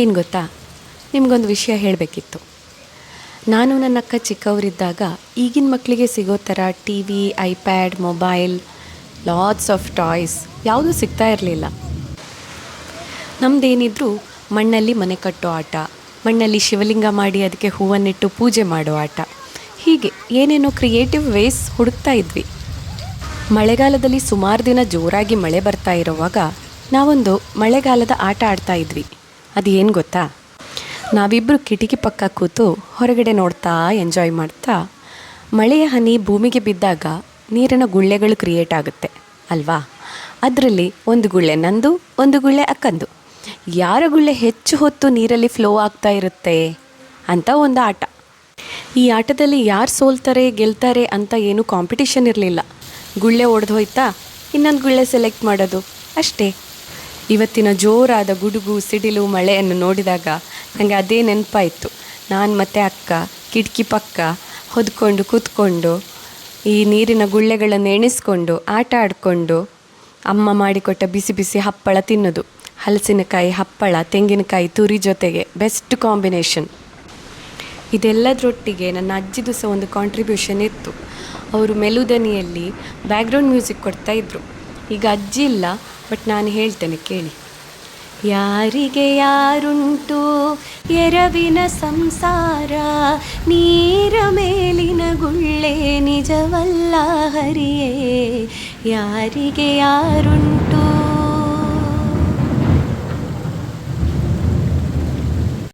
ಏನು ಗೊತ್ತಾ? ನಿಮಗೊಂದು ವಿಷಯ ಹೇಳಬೇಕಿತ್ತು. ನಾನು ನನ್ನ ಅಕ್ಕ ಚಿಕ್ಕವರಿದ್ದಾಗ ಈಗಿನ ಮಕ್ಕಳಿಗೆ ಸಿಗೋ ಥರ T V, iPad, mobile lots of toys ಯಾವುದೂ ಸಿಗ್ತಾ ಇರಲಿಲ್ಲ. ನಮ್ಮದೇನಿದ್ರು ಮಣ್ಣಲ್ಲಿ ಮನೆ ಕಟ್ಟೋ ಆಟ, ಮಣ್ಣಲ್ಲಿ ಶಿವಲಿಂಗ ಮಾಡಿ ಅದಕ್ಕೆ ಹೂವನ್ನಿಟ್ಟು ಪೂಜೆ ಮಾಡೋ ಆಟ, ಹೀಗೆ ಏನೇನೋ ಕ್ರಿಯೇಟಿವ್ ವೇಸ್ ಹುಡುಕ್ತಾ ಇದ್ವಿ. ಮಳೆಗಾಲದಲ್ಲಿ ಸುಮಾರು ದಿನ ಜೋರಾಗಿ ಮಳೆ ಬರ್ತಾ ಇರುವಾಗ ನಾವೊಂದು ಮಳೆಗಾಲದ ಆಟ ಆಡ್ತಾ ಇದ್ವಿ. ಅದು ಏನು ಗೊತ್ತಾ? ನಾವಿಬ್ಬರು ಕಿಟಕಿ ಪಕ್ಕ ಕೂತು ಹೊರಗಡೆ ನೋಡ್ತಾ ಎಂಜಾಯ್ ಮಾಡ್ತಾ, ಮಳೆಯ ಹನಿ ಭೂಮಿಗೆ ಬಿದ್ದಾಗ ನೀರಿನ ಗುಳ್ಳೆಗಳು ಕ್ರಿಯೇಟ್ ಆಗುತ್ತೆ, ಅಲ್ವಾ? ಅದರಲ್ಲಿ ಒಂದು ಗುಳ್ಳೆ ನಂದು, ಒಂದು ಗುಳ್ಳೆ ಅಕ್ಕಂದು. ಯಾರ ಗುಳ್ಳೆ ಹೆಚ್ಚು ಹೊತ್ತು ನೀರಲ್ಲಿ ಫ್ಲೋ ಆಗ್ತಾ ಇರುತ್ತೆ ಅಂತ ಒಂದು ಆಟ. ಈ ಆಟದಲ್ಲಿ ಯಾರು ಸೋಲ್ತಾರೆ, ಗೆಲ್ತಾರೆ ಅಂತ ಏನು ಕಾಂಪಿಟಿಷನ್ ಇರಲಿಲ್ಲ. ಗುಳ್ಳೆ ಒಡೆದು ಹೋಯ್ತಾ ಇನ್ನೊಂದು ಗುಳ್ಳೆ ಸೆಲೆಕ್ಟ್ ಮಾಡೋದು, ಅಷ್ಟೇ. ಇವತ್ತಿನ ಜೋರಾದ ಗುಡುಗು, ಸಿಡಿಲು, ಮಳೆಯನ್ನು ನೋಡಿದಾಗ ನನಗೆ ಅದೇ ನೆನಪಾಯಿತು. ನಾನು ಮತ್ತು ಅಕ್ಕ, ಕಿಟಕಿ ಪಕ್ಕ ಹೊದ್ಕೊಂಡು ಕೂತ್ಕೊಂಡು ಈ ನೀರಿನ ಗುಳ್ಳೆಗಳನ್ನು ಎಣಿಸ್ಕೊಂಡು, ಆಟ ಆಡಿಕೊಂಡು ಅಮ್ಮ ಮಾಡಿಕೊಟ್ಟ ಬಿಸಿ ಬಿಸಿ ಹಪ್ಪಳ ತಿನ್ನೋದು. ಹಲಸಿನಕಾಯಿ ಹಪ್ಪಳ, ತೆಂಗಿನಕಾಯಿ ತುರಿ ಜೊತೆಗೆ ಬೆಸ್ಟ್ ಕಾಂಬಿನೇಷನ್ ಇದೆಲ್ಲದರೊಟ್ಟಿಗೆ ನನ್ನ ಅಜ್ಜಿದು ಸಹ ಒಂದು ಕಾಂಟ್ರಿಬ್ಯೂಷನ್ ಇತ್ತು. ಅವರು ಮೆಲುದನಿಯಲ್ಲಿ ಬ್ಯಾಕ್ಗ್ರೌಂಡ್ ಮ್ಯೂಸಿಕ್ ಕೊಡ್ತಾ ಇದ್ರು. ಈಗ ಅಜ್ಜಿ ಇಲ್ಲ ಬಟ್ ನಾನು ಹೇಳ್ತೇನೆ, ಕೇಳಿ. ಯಾರಿಗೆ ಯಾರುಂಟು ಎರವಿನ ಸಂಸಾರ, ನೀರ ಮೇಲಿನ ಗುಳ್ಳೆ ನಿಜವಲ್ಲ ಹರಿಯೇ. ಯಾರಿಗೆ ಯಾರುಂಟು